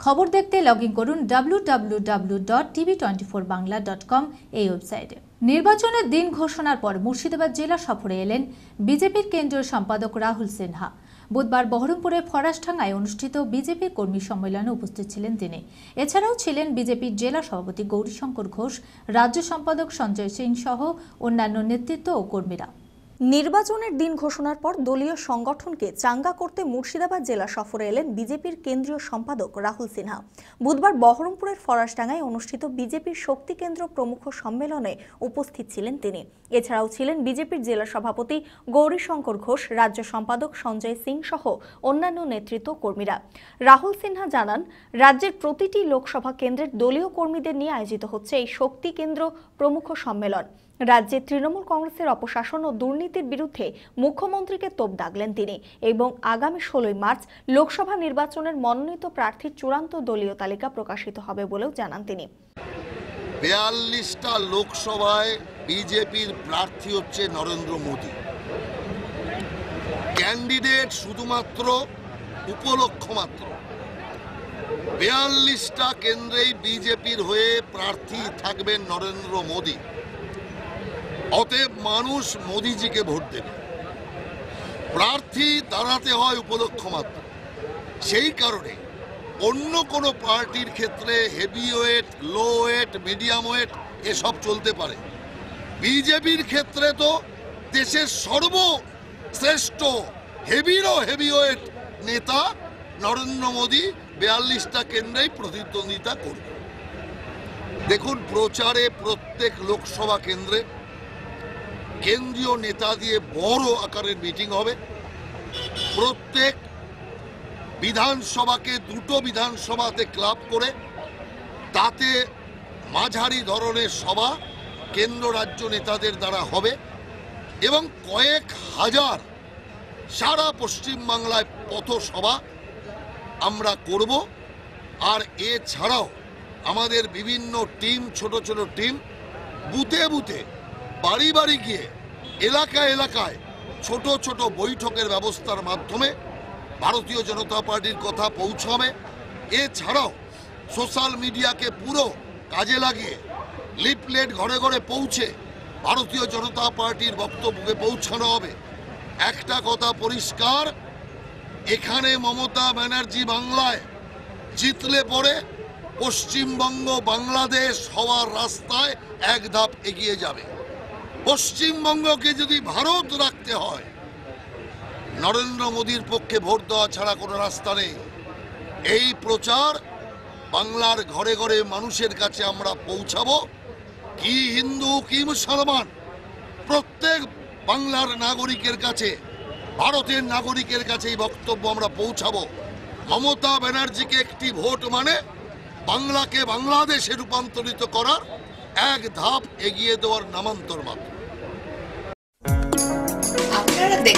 খবর দেখতে log in করুন W W W dot TV twenty four Bangla dot com এই ওয়েবসাইটে। নির্বাচনের দিন ঘোষণার পর মুর্শিদাবাদ জেলা সফরে এলেন বিজেপির কেন্দ্রীয় সম্পাদক রাহুল সিনহা। বুধবার বহরমপুরের ফরাসডাঙ্গায় অনুষ্ঠিত বিজেপির কর্মী সম্মেলনে উপস্থিত ছিলেন তিনি। এছাড়াও ছিলেন বিজেপির জেলা সভাপতি গৌরীশঙ্কর ঘোষ, রাজ্য সম্পাদক সঞ্জয় সিং সহ অন্যান্য নেতৃত্ব ও কর্মীরা। নির্বাচনের দিন ঘোষণার পর দলীয় সংগঠনকে চাঙ্গা করতে মুর্শিদাবাদ জেলা সফরে এলেন বিজেপির কেন্দ্রীয় সম্পাদক রাহুল সিনহা। বুধবার বহরমপুরের ফরাসডাঙ্গায় অনুষ্ঠিত বিজেপির শক্তি কেন্দ্র প্রমুখ সম্মেলনে উপস্থিত ছিলেন তিনি। এছাড়াও ছিলেন বিজেপির জেলা সভাপতি গৌরীশঙ্কর ঘোষ, রাজ্য সম্পাদক সঞ্জয় সিং সহ অন্যান্য নেতৃত্ব কর্মীরা। রাহুল সিনহা জানান, রাজ্যের প্রতিটি লোকসভা কেন্দ্রের দলীয় কর্মীদের নিয়ে আয়োজিত হচ্ছে এই শক্তি কেন্দ্র প্রমুখ সম্মেলন। রাজ্যে তৃণমূল কংগ্রেসের অপশাসন ও দুর্নীতির বিরুদ্ধে মুখ্যমন্ত্রীকে তোপ দাগলেন তিনি এবং আগামী ষোলোই মার্চ লোকসভা নির্বাচনের মনোনীত প্রার্থীর চূড়ান্ত দলীয় তালিকা প্রকাশিত হবে বলেও জানান তিনি। বিয়াল্লিশটা লোকসভায় বিজেপির প্রার্থী হচ্ছে নরেন্দ্র মোদী। ক্যান্ডিডেট শুধুমাত্র উপলক্ষ মাত্র। বিয়াল্লিশটা কেন্দ্রেই বিজেপির হয়ে প্রার্থী থাকবেন নরেন্দ্র মোদী। অতএব মানুষ মোদিজিকে ভোট দেবে। প্রার্থী দাঁড়াতে হয় উপলক্ষ মাত্র। সেই কারণে অন্য কোনো পার্টির ক্ষেত্রে heavy weight low weight medium weight এসব চলতে পারে। বিজেপির ক্ষেত্রে তো দেশের সর্বশ্রেষ্ঠ হেভিরও হেভি ওয়েট নেতা নরেন্দ্র মোদী বিয়াল্লিশটা কেন্দ্রেই প্রতিদ্বন্দ্বিতা করবে। দেখুন প্রচারে প্রত্যেক লোকসভা কেন্দ্রে কেন্দ্রীয় নেতা দিয়ে বড় আকারের মিটিং হবে। প্রত্যেক বিধানসভাকে দুটো বিধানসভাতে ক্লাব করে, তাতে মাঝারি ধরনের সভা কেন্দ্র রাজ্য নেতাদের দ্বারা হবে এবং কয়েক হাজার সারা পশ্চিমবাংলায় পথসভা আমরা করব। আর এছাড়াও আমাদের বিভিন্ন টিম, ছোট ছোট টিম, বুথে বুথে বাড়ি বাড়ি গিয়ে এলাকা এলাকায় ছোট ছোট বৈঠকের ব্যবস্থার মাধ্যমে ভারতীয় জনতা পার্টির কথা পৌঁছাবে। এছাড়াও সোশ্যাল মিডিয়াকে পুরো কাজে লাগিয়ে লিফলেট ঘরে ঘরে পৌঁছে ভারতীয় জনতা পার্টির বক্তব্যকে পৌঁছানো হবে। একটা কথা পরিষ্কার, এখানে মমতা ব্যানার্জি বাংলায় জিতলে পরে পশ্চিমবঙ্গ বাংলাদেশ হওয়ার রাস্তায় এক ধাপ এগিয়ে যাবে। পশ্চিমবঙ্গকে যদি ভারত রাখতে হয়, নরেন্দ্র মোদীর পক্ষে ভোট দেওয়া ছাড়া কোনো রাস্তা নেই। এই প্রচার বাংলার ঘরে ঘরে মানুষের কাছে আমরা পৌঁছাব। কি হিন্দু, কি মুসলমান, প্রত্যেক বাংলার নাগরিকের কাছে, ভারতের নাগরিকের কাছে এই বক্তব্য আমরা পৌঁছাবো। মমতা ব্যানার্জিকে একটি ভোট মানে বাংলাকে বাংলাদেশে রূপান্তরিত করার এক ধাপ এগিয়ে দেওয়ার নামান্তর মাত্র।